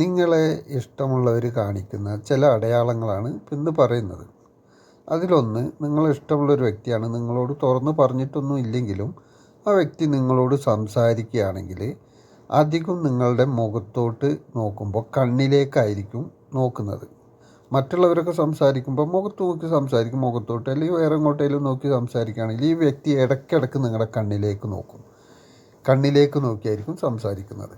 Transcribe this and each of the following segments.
നിങ്ങളെ ഇഷ്ടമുള്ളവർ കാണിക്കുന്ന ചില അടയാളങ്ങളാണ് ഇന്ന് പറയുന്നത്. അതിലൊന്ന് നിങ്ങളെ ഇഷ്ടമുള്ളൊരു വ്യക്തിയാണ് നിങ്ങളോട് തുറന്ന് പറഞ്ഞിട്ടൊന്നും ഇല്ലെങ്കിലും ആ വ്യക്തി നിങ്ങളോട് സംസാരിക്കുകയാണെങ്കിൽ അധികം നിങ്ങളുടെ മുഖത്തോട്ട് നോക്കുമ്പോൾ കണ്ണിലേക്കായിരിക്കും നോക്കുന്നത്. മറ്റുള്ളവരൊക്കെ സംസാരിക്കുമ്പോൾ മുഖത്ത് നോക്കി സംസാരിക്കും മുഖത്തോട്ട് അല്ലെങ്കിൽ വേറെ എങ്ങോട്ടേലും നോക്കി സംസാരിക്കുകയാണെങ്കിൽ ഈ വ്യക്തി ഇടയ്ക്കിടയ്ക്ക് നിങ്ങളുടെ കണ്ണിലേക്ക് നോക്കും. കണ്ണിലേക്ക് നോക്കിയായിരിക്കും സംസാരിക്കുന്നത്.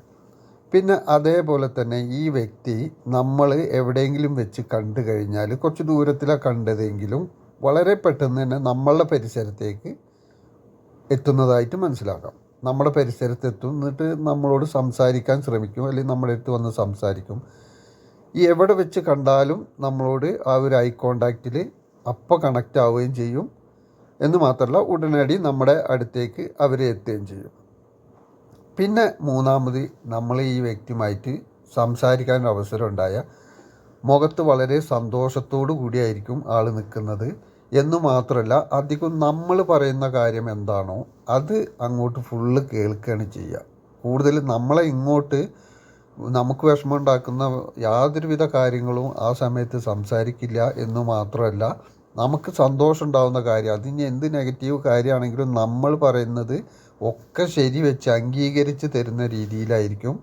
പിന്നെ അതേപോലെ തന്നെ ഈ വ്യക്തി നമ്മൾ എവിടെയെങ്കിലും വെച്ച് കണ്ടു കഴിഞ്ഞാൽ കുറച്ച് ദൂരത്തിലാണ് കണ്ടതെങ്കിലും വളരെ പെട്ടെന്ന് തന്നെ നമ്മളുടെ പരിസരത്തേക്ക് എത്തുന്നതായിട്ട് മനസ്സിലാക്കാം. നമ്മുടെ പരിസരത്ത് എത്തും എന്നിട്ട് നമ്മളോട് സംസാരിക്കാൻ ശ്രമിക്കും അല്ലെങ്കിൽ നമ്മുടെ അടുത്ത് വന്ന് സംസാരിക്കും. ഈ എവിടെ വെച്ച് കണ്ടാലും നമ്മളോട് ആ ഒരു ഐ കോണ്ടാക്റ്റിൽ അപ്പോൾ കണക്റ്റ് ആവുകയും ചെയ്യും. എന്ന് മാത്രമല്ല ഉടനടി നമ്മുടെ അടുത്തേക്ക് അവരെ എത്തുകയും ചെയ്യും. പിന്നെ മൂന്നാമത് നമ്മൾ ഈ വ്യക്തിയുമായിട്ട് സംസാരിക്കാൻ അവസരം ഉണ്ടായ മുഖത്ത് വളരെ സന്തോഷത്തോടു കൂടിയായിരിക്കും ആൾ നിൽക്കുന്നത്. എന്ന് മാത്രമല്ല അധികം നമ്മൾ പറയുന്ന കാര്യം എന്താണോ അത് അങ്ങോട്ട് ഫുള്ള് കേൾക്കുകയാണ് ചെയ്യുക. കൂടുതൽ നമ്മളെ ഇങ്ങോട്ട് നമുക്ക് വിഷമം ഉണ്ടാക്കുന്ന യാതൊരുവിധ കാര്യങ്ങളും ആ സമയത്ത് സംസാരിക്കില്ല എന്ന് മാത്രമല്ല നമുക്ക് സന്തോഷം ഉണ്ടാകുന്ന കാര്യം. അതിന് എന്ത് നെഗറ്റീവ് കാര്യമാണെങ്കിലും നമ്മൾ പറയുന്നത് ഒക്കെ ശരി വെച്ച് അംഗീകരിച്ച് തരുന്ന രീതിയിലായിരിക്കും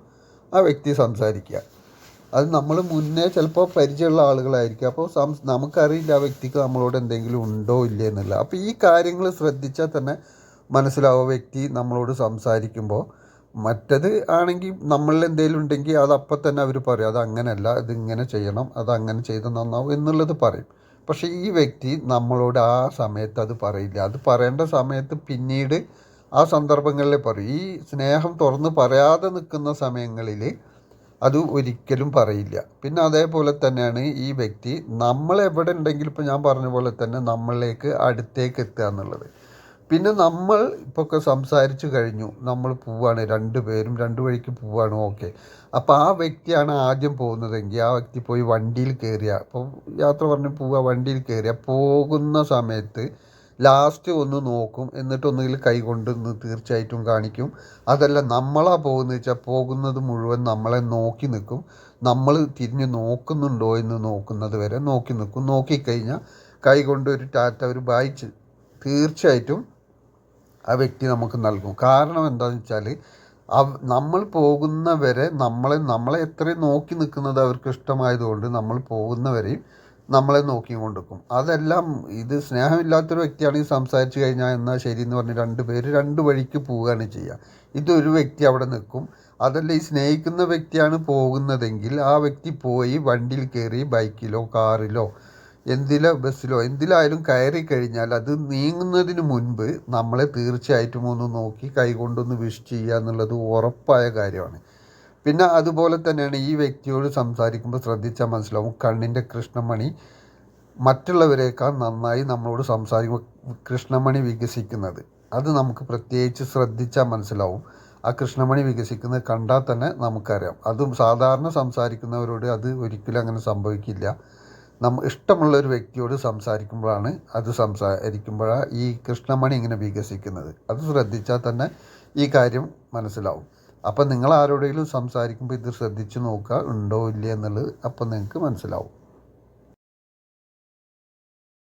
ആ വ്യക്തി സംസാരിക്കുക. അത് നമ്മൾ മുന്നേ ചിലപ്പോൾ പരിചയമുള്ള ആളുകളായിരിക്കും. അപ്പോൾ സം നമുക്കറിയില്ല ആ വ്യക്തിക്ക് നമ്മളോട് എന്തെങ്കിലും ഉണ്ടോ ഇല്ലേ എന്നുള്ള അപ്പോൾ ഈ കാര്യങ്ങൾ ശ്രദ്ധിച്ചാൽ തന്നെ മനസ്സിലാവുക വ്യക്തി നമ്മളോട് സംസാരിക്കുമ്പോൾ. മറ്റത് ആണെങ്കിൽ നമ്മളിൽ എന്തെങ്കിലും ഉണ്ടെങ്കിൽ അത് അപ്പം തന്നെ അവർ പറയും അത് അങ്ങനെയല്ല ഇത് ഇങ്ങനെ ചെയ്യണം അത് അങ്ങനെ ചെയ്ത് നന്നാവും എന്നുള്ളത് പറയും. പക്ഷേ ഈ വ്യക്തി നമ്മളോട് ആ സമയത്ത് അത് പറയില്ല. അത് പറയേണ്ട സമയത്ത് പിന്നീട് ആ സന്ദർഭങ്ങളിൽ പറയും. ഈ സ്നേഹം തുറന്ന് പറയാതെ നിൽക്കുന്ന സമയങ്ങളിൽ അത് ഒരിക്കലും പറയില്ല. പിന്നെ അതേപോലെ തന്നെയാണ് ഈ വ്യക്തി നമ്മൾ എവിടെ ഉണ്ടെങ്കിലും ഇപ്പോൾ ഞാൻ പറഞ്ഞ പോലെ തന്നെ നമ്മളിലേക്ക് അടുത്തേക്ക് എത്തുക എന്നുള്ളത്. പിന്നെ നമ്മൾ ഇപ്പോൾ സംസാരിച്ചു കഴിഞ്ഞു. നമ്മൾ പോവാണ് രണ്ട് പേരും രണ്ട് വഴിക്ക് പോവാണ് ഓക്കെ. അപ്പോൾ ആ വ്യക്തിയാണ് ആദ്യം പോകുന്നതെങ്കിൽ ആ വ്യക്തി പോയി വണ്ടിയിൽ കയറിയ. അപ്പോൾ യാത്ര പറഞ്ഞ് പോവുക വണ്ടിയിൽ കയറിയ. പോകുന്ന സമയത്ത് ലാസ്റ്റ് ഒന്ന് നോക്കും എന്നിട്ട് ഒന്നുകിൽ കൈ കൊണ്ട് തീർച്ചയായിട്ടും കാണിക്കും. അതല്ല നമ്മളാ പോകുന്നത് വെച്ചാൽ പോകുന്നത് മുഴുവൻ നമ്മളെ നോക്കി നിൽക്കും. നമ്മൾ തിരിഞ്ഞ് നോക്കുന്നുണ്ടോ എന്ന് നോക്കുന്നത് വരെ നോക്കി നിൽക്കും. നോക്കിക്കഴിഞ്ഞാൽ കൈ കൊണ്ട് ഒരു ടാറ്റ ഒരു ബായിച്ച് തീർച്ചയായിട്ടും ആ വ്യക്തി നമുക്ക് നൽകും. കാരണം എന്താണെന്ന് വെച്ചാൽ നമ്മൾ പോകുന്നവരെ നമ്മളെ നമ്മളെ എത്രയും നോക്കി നിൽക്കുന്നത് അവർക്ക് ഇഷ്ടമായതുകൊണ്ട് നമ്മൾ പോകുന്നവരെയും നമ്മളെ നോക്കിയും കൊണ്ടിരിക്കും അതെല്ലാം ഇത് സ്നേഹമില്ലാത്തൊരു വ്യക്തിയാണെങ്കിൽ സംസാരിച്ച് കഴിഞ്ഞാൽ എന്നാൽ ശരി എന്ന് പറഞ്ഞ് രണ്ട് പേര് രണ്ട് വഴിക്ക് പോവുകയാണ് ചെയ്യുക. ഇതൊരു വ്യക്തി അവിടെ നിൽക്കും. അതല്ല ഈ സ്നേഹിക്കുന്ന വ്യക്തിയാണ് പോകുന്നതെങ്കിൽ ആ വ്യക്തി പോയി വണ്ടിയിൽ കയറി ബൈക്കിലോ കാറിലോ എന്തിലോ ബസ്സിലോ? എന്തിലായാലും കയറി കഴിഞ്ഞാൽ അത് നീങ്ങുന്നതിന് മുൻപ് നമ്മളെ തീർച്ചയായിട്ടും ഒന്ന് നോക്കി കൈകൊണ്ടൊന്ന് വിഷ് ചെയ്യുക എന്നുള്ളത് ഉറപ്പായ കാര്യമാണ്. പിന്നെ അതുപോലെ തന്നെയാണ് ഈ വ്യക്തിയോട് സംസാരിക്കുമ്പോൾ ശ്രദ്ധിച്ചാൽ മനസ്സിലാവും കണ്ണിന്റെ കൃഷ്ണമണി മറ്റുള്ളവരെക്കാൾ നന്നായി നമ്മളോട് സംസാരിക്കുമ്പോൾ കൃഷ്ണമണി വികസിക്കുന്നത്. അത് നമുക്ക് പ്രത്യേകിച്ച് ശ്രദ്ധിച്ചാൽ മനസ്സിലാവും. ആ കൃഷ്ണമണി വികസിക്കുന്നത് കണ്ടാൽ തന്നെ നമുക്കറിയാം. അതും സാധാരണ സംസാരിക്കുന്നവരോട് അത് ഒരിക്കലും അങ്ങനെ സംഭവിക്കില്ല. നമ്മ ഇഷ്ടമുള്ള ഒരു വ്യക്തിയോട് സംസാരിക്കുമ്പോഴാണ് അത് സംസാരിക്കുമ്പോഴാണ് ഈ കൃഷ്ണമണി ഇങ്ങനെ വികസിക്കുന്നത്. അത് ശ്രദ്ധിച്ചാൽ തന്നെ ഈ കാര്യം മനസ്സിലാവും. അപ്പം നിങ്ങൾ ആരോടെങ്കിലും സംസാരിക്കുമ്പോൾ ഇത് ശ്രദ്ധിച്ച് നോക്കുക ഉണ്ടോ ഇല്ലേ എന്നുള്ളത് അപ്പം നിങ്ങൾക്ക് മനസ്സിലാവും.